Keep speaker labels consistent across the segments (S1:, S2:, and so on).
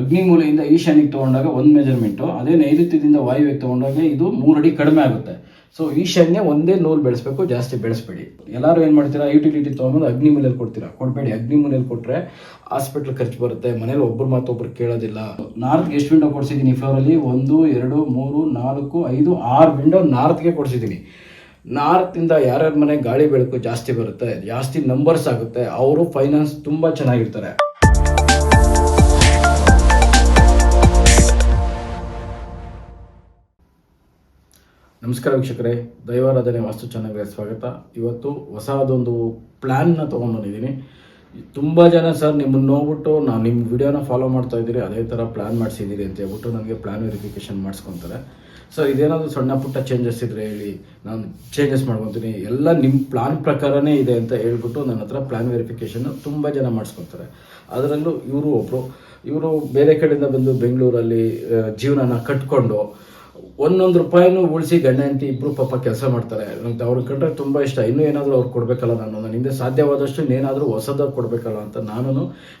S1: ಅಗ್ನಿಮೂಲೆಯಿಂದ ಈಶಾನ್ಯಕ್ಕೆ ತಗೊಂಡಾಗ ಒಂದು ಮೆಜರ್ಮೆಂಟು ಅದೇ ನೈಋತ್ಯದಿಂದ ವಾಯುವ್ಯಕ್ಕೆ ತಗೊಂಡಾಗ ಇದು ಮೂರಡಿ ಕಡಿಮೆ ಆಗುತ್ತೆ. ಸೊ ಈಶಾನ್ಯ ಒಂದೇ ನೂಲು ಬೆಳೆಸ್ಬೇಕು, ಜಾಸ್ತಿ ಬೆಳೆಸ್ಬೇಡಿ. ಎಲ್ಲರೂ ಏನು ಮಾಡ್ತೀರಾ? ಯುಟಿಲಿಟಿ ಅಗ್ನಿ ಅಗ್ನಿಮೂಲೆಯಲ್ಲಿ ಕೊಡ್ತೀರಾ? ಕೊಡಬೇಡಿ. ಅಗ್ನಿಮೂಲೆಯಲ್ಲಿ ಕೊಟ್ಟರೆ ಹಾಸ್ಪಿಟ್ಲ್ ಖರ್ಚು ಬರುತ್ತೆ. ಮನೇಲಿ ಒಬ್ಬರು ಒಬ್ರು ಕೇಳೋದಿಲ್ಲ. ನಾರ್ತ್ಗೆ ಎಷ್ಟು ವಿಂಡೋ ಕೊಡಿಸಿದ್ದೀನಿ ಫ್ಲೋರಲ್ಲಿ ಒಂದು, ಎರಡು, ಮೂರು, ನಾಲ್ಕು, ಐದು, ಆರು ವಿಂಡೋ ನಾರ್ತ್ಗೆ ಕೊಡಿಸಿದ್ದೀನಿ. ನಾರ್ತಿಂದ ಯಾರ್ಯಾರ ಮನೆ ಗಾಳಿ ಬೆಳಕು ಜಾಸ್ತಿ ಬರುತ್ತೆ, ಜಾಸ್ತಿ ನಂಬರ್ಸ್ ಆಗುತ್ತೆ, ಅವರು ಫೈನಾನ್ಸ್ ತುಂಬ ಚೆನ್ನಾಗಿರ್ತಾರೆ. ನಮಸ್ಕಾರ ವೀಕ್ಷಕರೇ, ದೈವಾರಾಧನೆ ವಾಸ್ತು ಚಾನಲ್ಗೆ ಸ್ವಾಗತ. ಇವತ್ತು ಹೊಸದೊಂದು ಪ್ಲ್ಯಾನ್ನ ತೊಗೊಂಡ್ಬಂದಿದ್ದೀನಿ. ತುಂಬ ಜನ ಸರ್ ನಿಮ್ಮನ್ನು ನೋಡ್ಬಿಟ್ಟು ನಾನು ನಿಮ್ಮ ವಿಡಿಯೋನ ಫಾಲೋ ಮಾಡ್ತಾ ಇದ್ದೀರಿ, ಅದೇ ಥರ ಪ್ಲ್ಯಾನ್ ಮಾಡಿಸಿದ್ದೀರಿ ಅಂತ ಹೇಳ್ಬಿಟ್ಟು ನನಗೆ ಪ್ಲ್ಯಾನ್ ವೆರಿಫಿಕೇಷನ್ ಮಾಡಿಸ್ಕೊತಾರೆ. ಸೊ ಇದೇನಾದರೂ ಸಣ್ಣ ಪುಟ್ಟ ಚೇಂಜಸ್ ಇದ್ದರೆ ಹೇಳಿ ನಾನು ಚೇಂಜಸ್ ಮಾಡ್ಕೊತೀನಿ. ಎಲ್ಲ ನಿಮ್ಮ ಪ್ಲ್ಯಾನ್ ಪ್ರಕಾರನೇ ಇದೆ ಅಂತ ಹೇಳ್ಬಿಟ್ಟು ನನ್ನ ಹತ್ರ ಪ್ಲ್ಯಾನ್ ವೆರಿಫಿಕೇಷನ್ ತುಂಬ ಜನ ಮಾಡಿಸ್ಕೊತಾರೆ. ಅದರಲ್ಲೂ ಇವರು ಒಬ್ಬರು ಇವರು ಬೇರೆ ಕಡೆಯಿಂದ ಬಂದು ಬೆಂಗಳೂರಲ್ಲಿ ಜೀವನನ ಕಟ್ಕೊಂಡು ಒಂದೊಂದು ರೂಪಾಯಿನೂ ಉಳಿಸಿ ಗಂಡ ಹೆಂಡತಿ ಇಬ್ಬರು ಪಾಪ ಕೆಲಸ ಮಾಡ್ತಾರೆ. ನಂಗೆ ಅವ್ರ ಕಂಡ್ರೆ ತುಂಬ ಇಷ್ಟ. ಇನ್ನೂ ಏನಾದರೂ ಅವ್ರು ಕೊಡಬೇಕಲ್ಲ ನಾನು ನನ್ನ ಹಿಂದೆ ಸಾಧ್ಯವಾದಷ್ಟು ಏನಾದರೂ ಹೊಸದಾಗಿ ಕೊಡಬೇಕಲ್ಲ ಅಂತ ನಾನು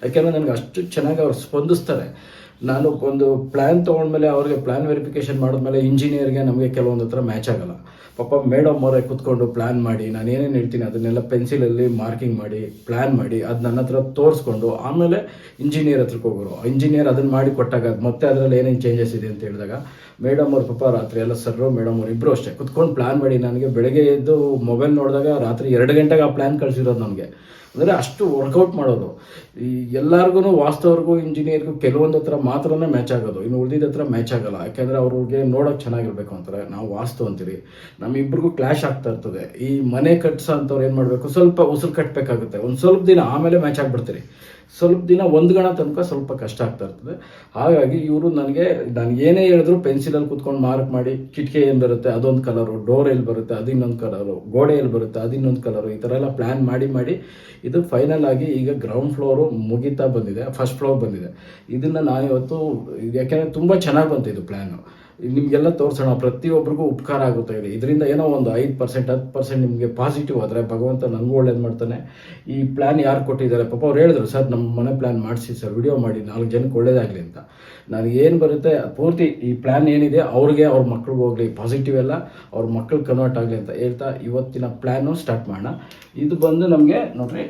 S1: ಯಾಕೆಂದರೆ ನನಗೆ ಅಷ್ಟು ಚೆನ್ನಾಗಿ ಅವ್ರು ಸ್ಪಂದಿಸ್ತಾರೆ. ನಾನು ಒಂದು ಪ್ಲ್ಯಾನ್ ತೊಗೊಂಡ್ಮೇಲೆ ಅವ್ರಿಗೆ ಪ್ಲ್ಯಾನ್ ವೆರಿಫಿಕೇಷನ್ ಮಾಡಿದ್ಮೇಲೆ ಇಂಜಿನಿಯರ್ಗೆ ನಮಗೆ ಕೆಲವೊಂದು ಹತ್ರ ಮ್ಯಾಚ್ ಆಗಲ್ಲ. ಪಾಪ ಮೇಡಮ್ ಅವರೇ ಕೂತ್ಕೊಂಡು ಪ್ಲ್ಯಾನ್ ಮಾಡಿ, ನಾನು ಏನೇನು ಹೇಳ್ತೀನಿ ಅದನ್ನೆಲ್ಲ ಪೆನ್ಸಿಲಲ್ಲಿ ಮಾರ್ಕಿಂಗ್ ಮಾಡಿ ಪ್ಲ್ಯಾನ್ ಮಾಡಿ, ಅದು ನನ್ನ ಹತ್ರ ತೋರಿಸ್ಕೊಂಡು ಆಮೇಲೆ ಇಂಜಿನಿಯರ್ ಹತ್ರಕ್ಕೆ ಹೋಗೋರು. ಇಂಜಿನಿಯರ್ ಅದನ್ನು ಮಾಡಿ ಕೊಟ್ಟಾಗ ಮತ್ತೆ ಅದರಲ್ಲಿ ಏನೇನು ಚೇಂಜಸ್ ಇದೆ ಅಂತ ಹೇಳಿದಾಗ, ಮೇಡಮ್ ಅವ್ರ ಪಾಪ ರಾತ್ರಿ ಎಲ್ಲ ಸರ್ರು ಮೇಡಮ್ ಅವ್ರು ಇಬ್ಬರು ಅಷ್ಟೇ ಕುತ್ಕೊಂಡು ಪ್ಲ್ಯಾನ್ ಮಾಡಿ ನನಗೆ ಬೆಳಗ್ಗೆ ಎದ್ದು ಮೊಬೈಲ್ ನೋಡಿದಾಗ ರಾತ್ರಿ ಎರಡು ಗಂಟೆಗೆ ಆ ಪ್ಲ್ಯಾನ್ ಕಳಿಸಿರೋದು ನನಗೆ. ಅಂದರೆ ಅಷ್ಟು ವರ್ಕೌಟ್ ಮಾಡೋದು. ಈ ಎಲ್ಲರಿಗೂ ವಾಸ್ತವ್ರಿಗೂ ಇಂಜಿನಿಯರ್ಗೂ ಕೆಲವೊಂದು ಹತ್ರ ಮಾತ್ರನೇ ಮ್ಯಾಚ್ ಆಗೋದು. ಇನ್ನು ಉಳಿದಿದ್ದ ಹತ್ರ ಮ್ಯಾಚ್ ಆಗಲ್ಲ. ಯಾಕೆಂದರೆ ಅವ್ರಿಗೆ ನೋಡೋಕೆ ಚೆನ್ನಾಗಿರ್ಬೇಕು ಅಂತಾರೆ. ನಾವು ವಾಸ್ತು ಅಂತೀರಿ. ನಮ್ಮಿಬ್ರಿಗೂ ಕ್ಲಾಶ್ ಆಗ್ತಾ ಇರ್ತದೆ. ಈ ಮನೆ ಕಟ್ಸ ಅಂಥವ್ರು ಏನು ಮಾಡಬೇಕು? ಸ್ವಲ್ಪ ಉಸಿರು ಕಟ್ಟಬೇಕಾಗುತ್ತೆ ಒಂದು ಸ್ವಲ್ಪ ದಿನ ಆಮೇಲೆ ಮ್ಯಾಚ್ ಆಗಿಬಿಡ್ತೀರಿ. ಸ್ವಲ್ಪ ದಿನ ಒಂದು ಗಣ ತನಕ ಸ್ವಲ್ಪ ಕಷ್ಟ ಆಗ್ತಾ ಇರ್ತದೆ. ಹಾಗಾಗಿ ಇವರು ನನಗೆ, ನಾನು ಏನೇ ಹೇಳಿದ್ರು ಪೆನ್ಸಿಲಲ್ಲಿ ಕುತ್ಕೊಂಡು ಮಾರ್ಕ್ ಮಾಡಿ, ಕಿಟಕಿ ಏನು ಬರುತ್ತೆ? ಅದೊಂದು ಕಲರು ಡೋರ್ ಎಲ್ಲಿ ಬರುತ್ತೆ? ಅದಿನ್ನೊಂದು ಕಲರು ಗೋಡೆ ಎಲ್ಲಿ ಬರುತ್ತೆ? ಅದಿನ್ನೊಂದು ಕಲರು ಈ ಥರ ಎಲ್ಲ ಪ್ಲ್ಯಾನ್ ಮಾಡಿ ಮಾಡಿ ಇದು ಫೈನಲ್ ಆಗಿ ಈಗ ಗ್ರೌಂಡ್ ಫ್ಲೋರು ಮುಗಿತಾ ಬಂದಿದೆ. ಫಸ್ಟ್ ಫ್ಲೋರ್ ಬಂದಿದೆ. ಇದನ್ನು ನಾನು ಇವತ್ತು, ಯಾಕೆಂದರೆ ತುಂಬ ಚೆನ್ನಾಗಿ ಬಂತು ಇದು ಪ್ಲ್ಯಾನು ನಿಮಗೆಲ್ಲ ತೋರಿಸೋಣ ಪ್ರತಿಯೊಬ್ಬರಿಗೂ ಉಪಕಾರ ಆಗುತ್ತೆ ಇದೆ ಇದರಿಂದ ಏನೋ ಒಂದು ಐದು ಪರ್ಸೆಂಟ್ ಹತ್ತು ಪರ್ಸೆಂಟ್ ನಿಮಗೆ ಪಾಸಿಟಿವ್ ಆದರೆ ಭಗವಂತ ನನಗೂ ಒಳ್ಳೇದು ಮಾಡ್ತಾನೆ. ಈ ಪ್ಲ್ಯಾನ್ ಯಾರು ಕೊಟ್ಟಿದ್ದಾರೆ? ಪಾಪ ಅವ್ರು ಹೇಳಿದ್ರು, ಸರ್ ನಮ್ಮ ಮನೆ ಪ್ಲ್ಯಾನ್ ಮಾಡಿಸಿ, ಸರ್ ವಿಡಿಯೋ ಮಾಡಿ, ನಾಲ್ಕು ಜನಕ್ಕೆ ಒಳ್ಳೇದಾಗಲಿ ಅಂತ. ನನಗೇನು ಬರುತ್ತೆ, ಪೂರ್ತಿ ಈ ಪ್ಲ್ಯಾನ್ ಏನಿದೆ, ಅವ್ರಿಗೆ, ಅವ್ರ ಮಕ್ಳಿಗೆ ಹೋಗಲಿ ಪಾಸಿಟಿವ್ ಎಲ್ಲ, ಅವ್ರ ಮಕ್ಳು ಕನ್ವರ್ಟ್ ಆಗಲಿ ಅಂತ ಹೇಳ್ತಾ ಇವತ್ತಿನ ಪ್ಲ್ಯಾನು ಸ್ಟಾರ್ಟ್ ಮಾಡೋಣ. ಇದು ಬಂದು ನಮಗೆ ನೋಡ್ರಿ,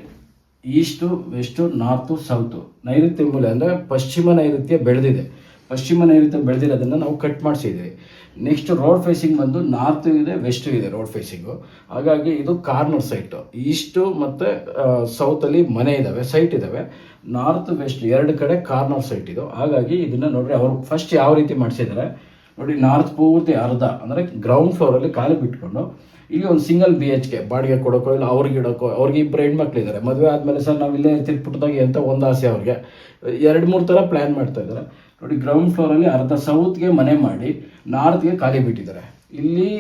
S1: ಈಸ್ಟು, ವೆಸ್ಟು, ನಾರ್ತು, ಸೌತು ನೈಋತ್ಯ ಮೂಲೆ ಅಂದರೆ ಪಶ್ಚಿಮ ನೈಋತ್ಯ ಬೆಳೆದಿದೆ. ಪಶ್ಚಿಮ ನೈಋತ್ಯ ಬೆಳೆದಿರೋದನ್ನು ನಾವು ಕಟ್ ಮಾಡಿಸಿದ್ದೀವಿ ನೆಕ್ಸ್ಟ್ ರೋಡ್ ಫೇಸಿಂಗ್ ಬಂದು ನಾರ್ತ್ ಇದೆ ವೆಸ್ಟ್ ಇದೆ ರೋಡ್ ಫೇಸಿಂಗು ಹಾಗಾಗಿ ಇದು ಕಾರ್ನರ್ ಸೈಟು ಈಸ್ಟು ಮತ್ತು ಸೌತಲ್ಲಿ ಮನೆ ಇದ್ದಾವೆ ಸೈಟ್ ಇದ್ದಾವೆ ನಾರ್ತ್ ವೆಸ್ಟ್ ಎರಡು ಕಡೆ ಕಾರ್ನರ್ ಸೈಟ್ ಇದು. ಹಾಗಾಗಿ ಇದನ್ನು ನೋಡಿರಿ, ಅವರು ಫಸ್ಟ್ ಯಾವ ರೀತಿ ಮಾಡಿಸಿದ್ದಾರೆ ನೋಡಿ ನಾರ್ತ್ ಪೂರ್ತಿ ಅರ್ಧ, ಅಂದರೆ ಗ್ರೌಂಡ್ ಫ್ಲೋರಲ್ಲಿ ಖಾಲಿ ಬಿಟ್ಕೊಂಡು, ಇಲ್ಲಿ ಒಂದು ಸಿಂಗಲ್ ಬಿ ಎಚ್ ಕೆ ಬಾಡಿಗೆ ಕೊಡೋಕ್ಕೋ ಇಲ್ಲ ಅವ್ರಿಗೆ ಇಡೋಕೋ, ಅವ್ರಿಗೆ ಇಬ್ಬರು ಹೆಣ್ಮಕ್ಳಿದ್ದಾರೆ ಮದುವೆ ಆದಮೇಲೆ ಸರ್ ನಾವು ಇಲ್ಲೇ ಇರ್ತೀವಿ ಪುಟ್ಟದಾಗಿ ಅಂತ ಒಂದು ಆಸೆ ಅವ್ರಿಗೆ? ಎರಡು, ಮೂರು ಥರ ಪ್ಲ್ಯಾನ್ ಮಾಡ್ತಾ ಇದ್ದಾರೆ ನೋಡಿ ಗ್ರೌಂಡ್ ಫ್ಲೋರಲ್ಲಿ ಅರ್ಧ ಸೌತ್ಗೆ ಮನೆ ಮಾಡಿ ನಾರ್ತ್ಗೆ ಖಾಲಿ ಬಿಟ್ಟಿದ್ದಾರೆ. ಇಲ್ಲಿ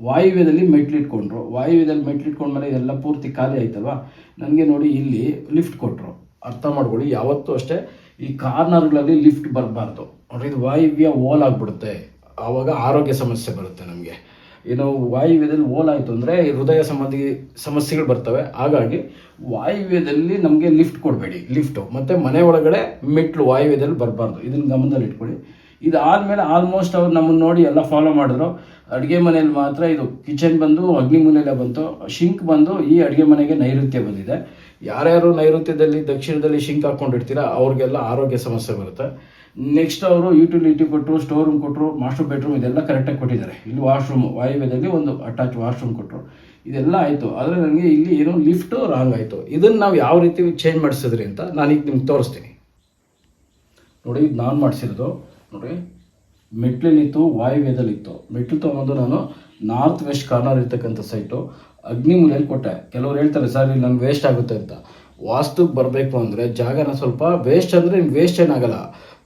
S1: ವಾಯುವ್ಯದಲ್ಲಿ ಮೆಟ್ಲಿಟ್ಕೊಂಡ್ರು ವಾಯುವ್ಯದಲ್ಲಿ ಮೆಟ್ಲಿಟ್ಕೊಂಡ್ಮೇಲೆ ಇದೆಲ್ಲ ಪೂರ್ತಿ ಖಾಲಿ ಆಯ್ತಲ್ವಾ? ನನಗೆ ನೋಡಿ ಇಲ್ಲಿ ಲಿಫ್ಟ್ ಕೊಟ್ಟರು ಅರ್ಥ ಮಾಡ್ಕೊಳ್ಳಿ, ಯಾವತ್ತೂ ಅಷ್ಟೇ ಈ ಕಾರ್ನರ್ಗಳಲ್ಲಿ ಲಿಫ್ಟ್ ಬರಬಾರ್ದು. ನೋಡ್ರಿ ಇದು ವಾಯುವ್ಯ ಓಲ್ ಆಗಿಬಿಡುತ್ತೆ. ಆವಾಗ ಆರೋಗ್ಯ ಸಮಸ್ಯೆ ಬರುತ್ತೆ ನಮಗೆ. ಏನು ವಾಯುವ್ಯದಲ್ಲಿ ಓಲಾಯಿತು ಅಂದರೆ ಹೃದಯ ಸಂಬಂಧಿ ಸಮಸ್ಯೆಗಳು ಬರ್ತವೆ. ಹಾಗಾಗಿ ವಾಯುವ್ಯದಲ್ಲಿ ನಮಗೆ ಲಿಫ್ಟ್ ಕೊಡಬೇಡಿ ಲಿಫ್ಟು ಮತ್ತು ಮನೆ ಒಳಗಡೆ ಮೆಟ್ಲು ವಾಯುವ್ಯದಲ್ಲಿ ಬರಬಾರ್ದು. ಇದನ್ನು ಗಮನದಲ್ಲಿ ಇಟ್ಕೊಳ್ಳಿ. ಇದಾದಮೇಲೆ ಆಲ್ಮೋಸ್ಟ್ ಅವ್ರು ನಮ್ಮನ್ನು ನೋಡಿ ಎಲ್ಲ ಫಾಲೋ ಮಾಡಿದ್ರು. ಅಡುಗೆ ಮನೆಯಲ್ಲಿ ಮಾತ್ರ ಇದು ಕಿಚನ್ ಬಂದು, ಅಗ್ನಿ ಮನೆಯಲ್ಲ ಬಂತು. ಶಿಂಕ್ ಬಂದು ಈ ಅಡುಗೆ ಮನೆಗೆ ನೈಋತ್ಯ ಬಂದಿದೆ. ಯಾರ್ಯಾರು ನೈಋತ್ಯದಲ್ಲಿ, ದಕ್ಷಿಣದಲ್ಲಿ ಶಿಂಕ್ ಹಾಕ್ಕೊಂಡಿರ್ತೀರ ಅವ್ರಿಗೆಲ್ಲ ಆರೋಗ್ಯ ಸಮಸ್ಯೆ ಬರುತ್ತೆ. ನೆಕ್ಸ್ಟ್ ಅವರು ಯುಟಿಲಿಟಿ ಕೊಟ್ಟರು ಸ್ಟೋರ್ ರೂಮ್ ಕೊಟ್ಟರು ಮಾಸ್ಟರ್ ಬೆಡ್ರೂಮ್ ಇದೆಲ್ಲ ಕರೆಕ್ಟಾಗಿ ಕೊಟ್ಟಿದ್ದಾರೆ. ಇಲ್ಲಿ ವಾಶ್ರೂಮ್ ವಾಯುವ್ಯದಲ್ಲಿ ಒಂದು ಅಟ್ಯಾಚ್ ವಾಶ್ರೂಮ್ ಕೊಟ್ಟರು ಇದೆಲ್ಲ ಆಯಿತು. ಆದರೆ ನನಗೆ ಇಲ್ಲಿ ಏನೋ ಲಿಫ್ಟು ರಾಂಗ್ ಆಯಿತು. ಇದನ್ನು ನಾವು ಯಾವ ರೀತಿ ಚೇಂಜ್ ಮಾಡಿಸಿದ್ರಿ ಅಂತ ನಾನೀಗ ನಿಮ್ಗೆ ತೋರಿಸ್ತೀನಿ. ನೋಡಿ, ಇದು ನಾನು ಮಾಡಿಸಿರೋದು. ನೋಡಿ ಮೆಟ್ಲಲ್ಲಿತ್ತು ವಾಯುವ್ಯದಲ್ಲಿತ್ತು. ಮೆಟ್ಲು ತೊಗೊಂಡು ನಾನು ನಾರ್ತ್ ವೆಸ್ಟ್ ಕಾರ್ನರ್ ಇರ್ತಕ್ಕಂಥ ಸೈಟು ಅಗ್ನಿಮೂಲೆಯಲ್ಲಿ ಕೊಟ್ಟೆ. ಕೆಲವ್ರು ಹೇಳ್ತಾರೆ, ಸರ್, ಇಲ್ಲಿ ನನಗೆ ವೇಸ್ಟ್ ಆಗುತ್ತೆ ಅಂತ. ವಾಸ್ತುಗೆ ಬರಬೇಕು ಅಂದರೆ ಜಾಗನ ಸ್ವಲ್ಪ ವೇಸ್ಟ್ ಅಂದರೆ ನಿಮ್ಗೆ ವೇಸ್ಟ್ ಏನಾಗಲ್ಲ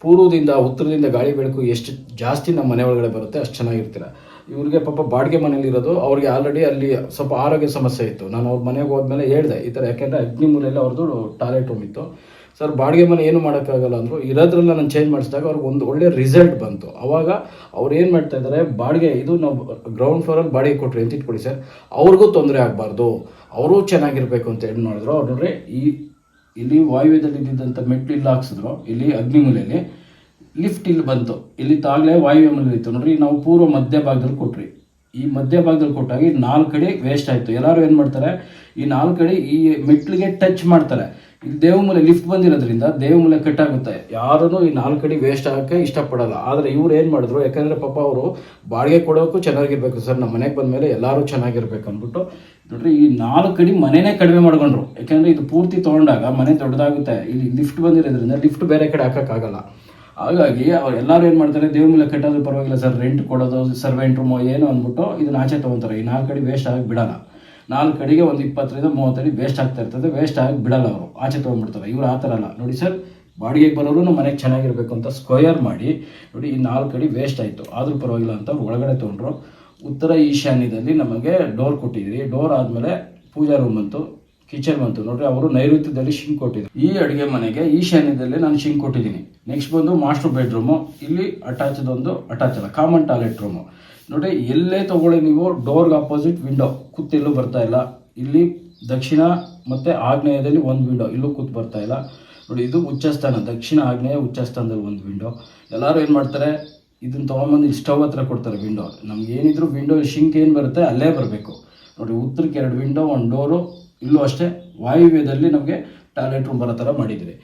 S1: ಪೂರ್ವದಿಂದ ಉತ್ತರದಿಂದ ಗಾಳಿ ಬೆಳಕು ಎಷ್ಟು ಜಾಸ್ತಿ ನಮ್ಮ ಮನೆ ಒಳಗಡೆ ಬರುತ್ತೆ, ಅಷ್ಟು ಚೆನ್ನಾಗಿರ್ತೀರ. ಇವ್ರಿಗೆ ಪಾಪ ಬಾಡಿಗೆ ಮನೇಲಿರೋದು ಅವ್ರಿಗೆ ಆಲ್ರೆಡಿ ಅಲ್ಲಿ ಸ್ವಲ್ಪ ಆರೋಗ್ಯ ಸಮಸ್ಯೆ ಇತ್ತು. ನಾನು ಅವ್ರ ಮನೆಗೆ ಹೋದ್ಮೇಲೆ ಹೇಳಿದೆ, ಈ ಥರ ಯಾಕೆಂದರೆ ಅಗ್ನಿಮೂಲೆಯಲ್ಲಿ ಅವ್ರದ್ದು ಟಾಯ್ಲೆಟ್ ರೂಮ್ ಸರ್ ಬಾಡಿಗೆ ಮನೆ ಏನು ಮಾಡೋಕ್ಕಾಗಲ್ಲ ಅಂದರು, ಇರೋದ್ರಲ್ಲ ನಾನು ಚೇಂಜ್ ಮಾಡಿಸಿದಾಗ ಅವ್ರಿಗೆ ಒಂದು ಒಳ್ಳೆ ರಿಸಲ್ಟ್ ಬಂತು. ಅವಾಗ ಅವ್ರು ಏನು ಮಾಡ್ತಾ ಇದ್ದಾರೆ ಬಾಡಿಗೆ ಇದು ನಾವು ಗ್ರೌಂಡ್ ಫ್ಲೋರಲ್ಲಿ ಬಾಡಿಗೆ ಕೊಟ್ಟರೆ ಅಂತ ಇಟ್ಕೊಳ್ಳಿ ಸರ್ ಅವ್ರಿಗೂ ತೊಂದರೆ ಆಗಬಾರ್ದು. ಅವರು ಚೆನ್ನಾಗಿರ್ಬೇಕು ಅಂತ ಹೇಳಿ ನೋಡಿದ್ರು. ಅವ್ರು ನೋಡ್ರಿ, ಈ ಇಲ್ಲಿ ವಾಯುವ್ಯದಲ್ಲಿ ಇದ್ದಿದ್ದಂಥ ಮೆಟ್ಲು ಇಲ್ಲಿ ಹಾಕ್ಸಿದ್ರು. ಇಲ್ಲಿ ಅಗ್ನಿಮೂಲೆಯಲ್ಲಿ ಲಿಫ್ಟ್ ಇಲ್ಲಿ ಬಂತು. ಇಲ್ಲಿ ತಾಗಲೇ ವಾಯುವ್ಯ ಮೂಲೆ ಇತ್ತು. ನೋಡ್ರಿ, ನಾವು ಪೂರ್ವ ಮಧ್ಯ ಭಾಗದಲ್ಲಿ ಕೊಟ್ರಿ ಈ ಮಧ್ಯ ಭಾಗದಲ್ಲಿ ಕೊಟ್ಟಾಗ ನಾಲ್ಕು ಕಡೆ ವೇಸ್ಟ್ ಆಯಿತು. ಎಲ್ಲರೂ ಏನು ಮಾಡ್ತಾರೆ, ಈ ನಾಲ್ಕು ಕಡೆ ಈ ಮೆಟ್ಲಿಗೆ ಟಚ್ ಮಾಡ್ತಾರೆ. ದೇವಮೂಲೆ ಲಿಫ್ಟ್ ಬಂದಿರೋದ್ರಿಂದ ದೇವಮೂಲೆ ಕಟ್ ಆಗುತ್ತೆ ಯಾರೂ ಈ ನಾಲ್ಕು ಅಡಿ ವೇಸ್ಟ್ ಆಗೋಕ್ಕೆ ಇಷ್ಟಪಡಲ್ಲ. ಆದರೆ ಇವ್ರು ಏನು ಮಾಡಿದ್ರು? ಯಾಕಂದರೆ ಪಾಪ ಅವರು ಬಾಡಿಗೆ ಕೊಡೋಕ್ಕೂ ಚೆನ್ನಾಗಿರ್ಬೇಕು ಸರ್. ನಮ್ಮ ಮನೆಗೆ ಬಂದಮೇಲೆ ಎಲ್ಲರೂ ಚೆನ್ನಾಗಿರ್ಬೇಕು ಅಂದ್ಬಿಟ್ಟು. ನೋಡ್ರಿ, ಈ ನಾಲ್ಕು ಅಡಿ ಮನೆನೇ ಕಡಿಮೆ ಮಾಡ್ಕೊಂಡ್ರು. ಯಾಕಂದರೆ ಇದು ಪೂರ್ತಿ ತೊಗೊಂಡಾಗ ಮನೆ ದೊಡ್ಡದಾಗುತ್ತೆ. ಇಲ್ಲಿ ಲಿಫ್ಟ್ ಬಂದಿರೋದ್ರಿಂದ ಲಿಫ್ಟ್ ಬೇರೆ ಕಡೆ ಹಾಕೋಕ್ಕಾಗಲ್ಲ ಹಾಗಾಗಿ ಅವ್ರು ಎಲ್ಲರೂ ಏನು ಮಾಡ್ತಾರೆ? ದೇವ್ರ ಮೇಲೆ ಕಟ್ಟೋದು ಪರವಾಗಿಲ್ಲ ಸರ್. ರೆಂಟ್ ಕೊಡೋದು ಸರ್ವೆಂಟ್ ರೂಮೋ ಏನು ಅಂದ್ಬಿಟ್ಟು ಇದನ್ನ ಆಚೆ ತೊಗೊತಾರೆ. ಈ ನಾಲ್ಕು ಕಡೆ ವೇಸ್ಟ್ ಆಗಿ ಬಿಡಲ್ಲ. ನಾಲ್ಕು ಅಡಿಗೆ ಒಂದು ಇಪ್ಪತ್ತರಿಂದ ಮೂವತ್ತು ಅಡಿ ವೇಸ್ಟ್ ಆಗ್ತಾ ಇರ್ತದೆ ವೇಸ್ಟ್ ಆಗಿ ಬಿಡಲ್ಲ ಅವರು. ಆಚೆ ತೊಗೊಂಡ್ಬಿಡ್ತಾರೆ. ಇವರು ಆ ಥರ ಅಲ್ಲ. ನೋಡಿ ಸರ್, ಬಾಡಿಗೆಗೆ ಬರೋರು ನಮ್ಮ ಮನೆಗೆ ಚೆನ್ನಾಗಿರಬೇಕು ಅಂತ ಸ್ಕ್ವಯರ್ ಮಾಡಿ, ನೋಡಿ ಈ ನಾಲ್ಕು ಅಡಿ ವೇಸ್ಟ್ ಆಯಿತು. ಆದರೂ ಪರವಾಗಿಲ್ಲ ಅಂತ ಅವ್ರು ಒಳಗಡೆ ತೊಗೊಂಡ್ರು. ಉತ್ತರ ಈಶಾನ್ಯದಲ್ಲಿ ನಮಗೆ ಡೋರ್ ಕೊಟ್ಟಿದ್ರಿ. ಡೋರ್ ಆದಮೇಲೆ ಪೂಜಾ ರೂಮ್ ಅಂತು ಕಿಚನ್ ಬಂತು. ನೋಡ್ರಿ, ಅವರು ನೈಋತ್ಯದಲ್ಲಿ ಶಿಂಕ್ ಕೊಟ್ಟಿದ್ರು. ಈ ಅಡುಗೆ ಮನೆಗೆ ಈಶಾನ್ಯದಲ್ಲಿ ನಾನು ಶಿಂಕ್ ಕೊಟ್ಟಿದ್ದೀನಿ. ನೆಕ್ಸ್ಟ್ ಬಂದು ಮಾಸ್ಟರ್ ಬೆಡ್ರೂಮು ಇಲ್ಲಿ ಅಟ್ಯಾಚ್ದೊಂದು ಅಟ್ಯಾಚ್ ಅಲ್ಲ ಕಾಮನ್ ಟಾಯ್ಲೆಟ್ ರೂಮು ನೋಡಿ ಎಲ್ಲೇ ತಗೊಳ್ಳಿ ನೀವು ಡೋರ್ಗೆ ಅಪೋಸಿಟ್ ವಿಂಡೋ ಕೂತೆಲ್ಲೂ ಬರ್ತಾ ಇಲ್ಲ. ಇಲ್ಲಿ ದಕ್ಷಿಣ ಮತ್ತು ಆಗ್ನೇಯದಲ್ಲಿ ಒಂದು ವಿಂಡೋ ಇಲ್ಲೂ ಕೂತ್ ಬರ್ತಾ ಇಲ್ಲ. ನೋಡಿ, ಇದು ಉಚ್ಚಸ್ಥಾನ. ದಕ್ಷಿಣ ಆಗ್ನೇಯ ಉಚ್ಚಸ್ಥಾನದಲ್ಲಿ ಒಂದು ವಿಂಡೋ ಎಲ್ಲರೂ ಏನು ಮಾಡ್ತಾರೆ ಇದನ್ನು ತೊಗೊಂಬಂದು ಸ್ಟವ್ ಹತ್ರ ಕೊಡ್ತಾರೆ ವಿಂಡೋ ನಮ್ಗೆ ಏನಿದ್ರು ವಿಂಡೋ ಶಿಂಕ್ ಏನು ಬರುತ್ತೆ, ಅಲ್ಲೇ ಬರಬೇಕು. ನೋಡಿ, ಉತ್ತರಕ್ಕೆ ಎರಡು ವಿಂಡೋ ಒಂದು ಡೋರು ಇಲ್ಲೂ ಅಷ್ಟೇ. ವಾಯುವ್ಯದಲ್ಲಿ ನಮಗೆ ಟಾಯ್ಲೆಟ್ ರೂಮ್ ಬರೋ ಥರ ಮಾಡಿದ್ದೀರಿ.